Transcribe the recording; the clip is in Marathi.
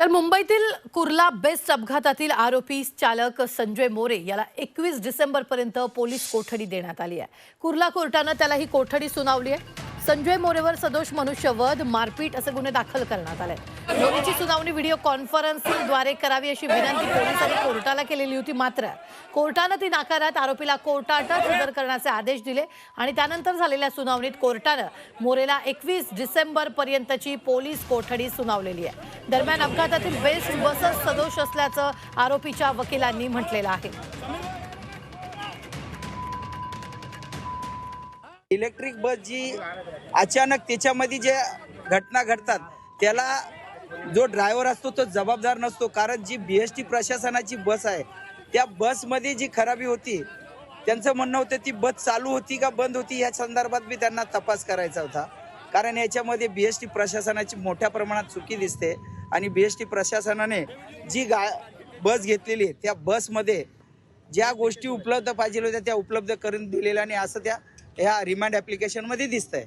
तर मुंबईतील कुर्ला बेस्ट अपघातातील आरोपी चालक संजय मोरे याला एकवीस डिसेंबरपर्यंत पोलीस कोठडी देण्यात आली आहे. कुर्ला कोर्टानं त्याला ही कोठडी सुनावली आहे. संजय मोरेवर सदोष मनुष्यवध मारपीट असे गुन्हे दाखल करण्यात आले मोरेची सुनावणी व्हिडिओ कॉन्फरन्सिंगद्वारे करावी अशी विनंती पोलिसांनी कोर्टाला केलेली होती मात्र कोर्टानं ती नाकारत आरोपीला कोर्टातच हजर करण्याचे आदेश दिले आणि त्यानंतर झालेल्या सुनावणीत कोर्टानं मोरेला एकवीस डिसेंबर पर्यंतची पोलीस कोठडी सुनावलेली आहे. दरम्यान अपघातातील बेस्ट बसच सदोष असल्याचं आरोपीच्या वकिलांनी म्हटलेलं आहे. इलेक्ट्रिक बस जी अचानक त्याच्यामध्ये जे घटना घडतात त्याला जो ड्रायव्हर असतो तो जबाबदार नसतो. कारण जी बी एस टी प्रशासनाची बस आहे त्या बसमध्ये जी खराबी होती त्यांचं म्हणणं होतं ती बस चालू होती का बंद होती या संदर्भात बी त्यांना तपास करायचा होता. कारण याच्यामध्ये बी एस टी प्रशासनाची मोठ्या प्रमाणात चुकी दिसते आणि बी एस टी प्रशासनाने जी गा बस घेतलेली आहे त्या बसमध्ये ज्या गोष्टी उपलब्ध पाहिजे होत्या त्या उपलब्ध करून दिलेल्या आणि असं त्या ह्या रिमांड ॲप्लिकेशनमध्ये दिसतंय.